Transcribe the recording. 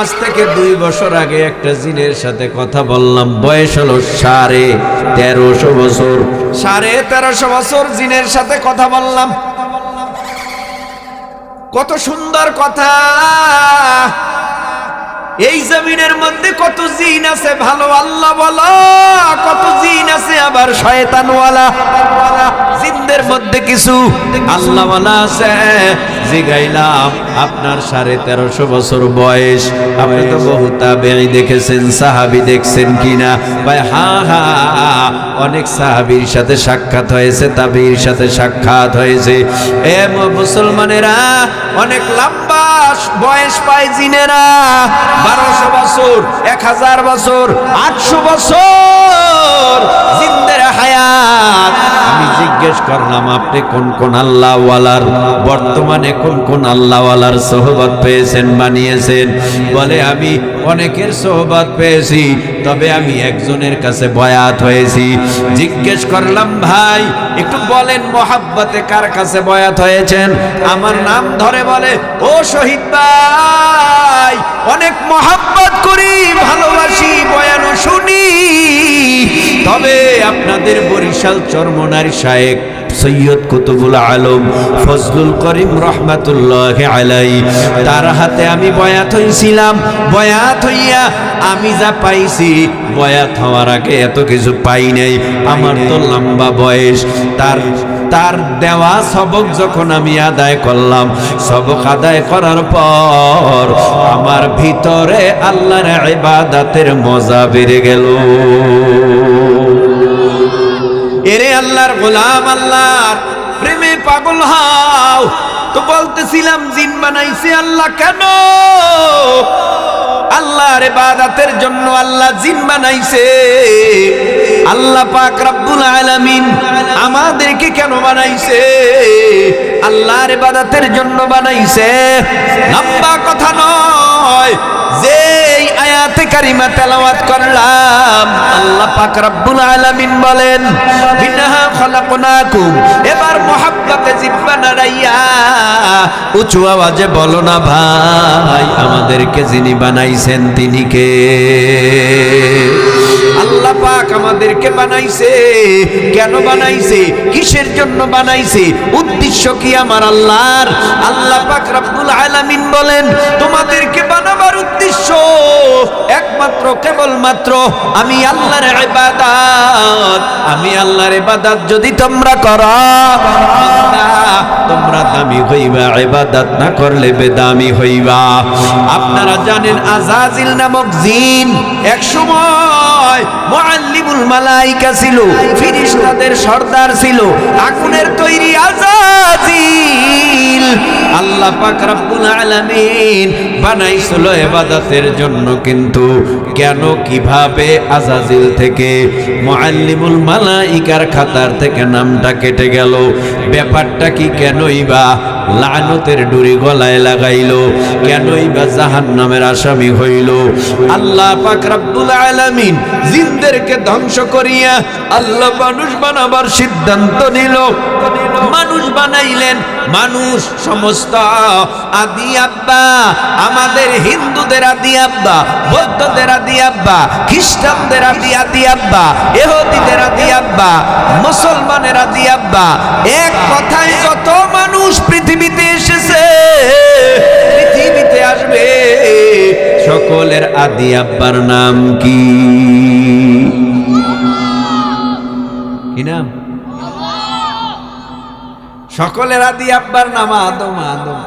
আজ থেকে দুই বছর আগে একটা জিনের সাথে কথা বললাম। বয়স হলো সাড়ে তেরোশো বছর। সাড়ে তেরোশো বছর জিনের সাথে কথা বললাম। কত সুন্দর কথা। এই জমিনের মধ্যে কত জিন আছে ভালো আল্লাহ কত জিন আছে আবার শয়তানওয়ালা। জিনদের মধ্যে কিছু আল্লাহওয়ালা আছে। আপনার সাড়ে তেরোশো বছর বয়স। আপনি তো বহু তাবেঈ দেখেছেন, সাহাবি দেখছেন কিনা? ভাই, হা হা অনেক সাহাবির সাথে সাক্ষাৎ হয়েছে তাবির সাথে সাক্ষাৎ হয়েছে। এ মুসলমানেরা অনেক লম্বা বয়স পায় জিনেরা। বারোশো বছর এক হাজার বছর আটশো বছর জিন্দের হায়াত। আমি জিজ্ঞেস করলাম, আপনি কোন কোন আল্লাহওয়ালার? বর্তমানে কোন কোন আল্লাহওয়ালার সোহবত পেয়েছেন, বানিয়েছেন? বলে, আমি অনেকের সোহবত পেয়েছি, তবে আমি একজনের কাছে বয়াত হয়েছি। জিজ্ঞেস করলাম, ভাই, একটু বলেন মোহাব্বতে কার কাছে বয়াত হয়েছেন? আমার নাম ধরে বলে, ও শহীদ ভাই, অনেক মহাব্বত করি, ভালোবাসি বয়ানো শুনি। আপনাদের বরিশাল চরমনার শায়েক সৈয়দ কুতুবুল আলম ফজলুল করিম রহমাতুল্লাহ আলাই তার হাতে আমি বয়াত হইছিলাম। বয়াত হইয়া আমি যা পাইছি, বয়াত হওয়ার আগে এত কিছু পাই নাই। আমার তো লম্বা বয়স। তার তার দেওয়া সবক যখন আমি আদায় করলাম, সবক আদায় করার পর আমার ভিতরে আল্লাহর ইবাদাতের মজা বেড়ে গেল। এরে আল্লাহর গোলাম আল্লাহর প্রেমে পাগল হাও। তো বলতেছিলাম, জিন বানাইছে আল্লাহ কেন? আল্লাহর ইবাদতের জন্য আল্লাহ জিন বানাইছে। আল্লাহ পাক রব্বুল আলামিন আমাদেরকে কেন বানাইছে? আল্লাহর ইবাদতের জন্য বানাইছে। লম্বা কথা নয়। আয়াতে কারিমা তেলাওয়াত করলাম। আল্লাহ পাক রব্বুল আলামিন বলেন বিনাহা খলাকনাকুম। এবার মোহাব্বতে জিব্বা নাড়াইয়া উঁচু আওয়াজে বলো না ভাই, আমাদেরকে যিনি বানাইছেন তিনি কে? আল্লাহ পাক আমাদেরকে বানাইছে। কেন বানাইছে? কিসের জন্য বানাইছে? উদ্দেশ্য কি আমার আল্লাহর? আল্লাহ পাক রব্বুল আলামিন বলেন, তোমাদেরকে বানাবার উদ্দেশ্য একমাত্র কেবলমাত্র আমি আল্লাহর ইবাদত, আমি আল্লাহর ইবাদত যদি তোমরা করো তোমরা দামি হইবা, ইবাদত না করলে বেদামি হইবা। আপনারা জানেন আজাজিল নামক জিন এক সময় মুআল্লিমুল মালাইকা ছিল, ফিরিস্তাদের সর্দার ছিল, আগুনের তৈরি আজাজিল আল্লাহ পাক রব্বুল আলামিন বানাইছিল ইবাদতের জন্য কিন্তু কেন, কীভাবে, আজাজিল থেকে মুআল্লিমুল মালাইকার খাতার থেকে নামটা কেটে গেল, ব্যাপারটা কি কেনই বা লানতের ডুরি গলায় লাগাইল। কেনই বা জাহান নামের আসামি হইল। আল্লাহ পাক আলামিন জিনদেরকে ধ্বংস করিয়া আল্লাহ মানুষ বানাবার সিদ্ধান্ত নিল। মানুষ বানাইলেন, মানুষ সমস্ত আদি আব্বা, আমাদের হিন্দুদের আদি আব্বা, বৌদ্ধদের আদি আব্বা, খ্রিস্টানদের আদি আদি আব্বা এহুদিদের আদি আব্বা, মুসলমানের আদি আব্বা, এক কথায় যত সকলের আদি আব্বার নাম কি? কি নাম? সকলের আদি আব্বার নাম আদম আদম।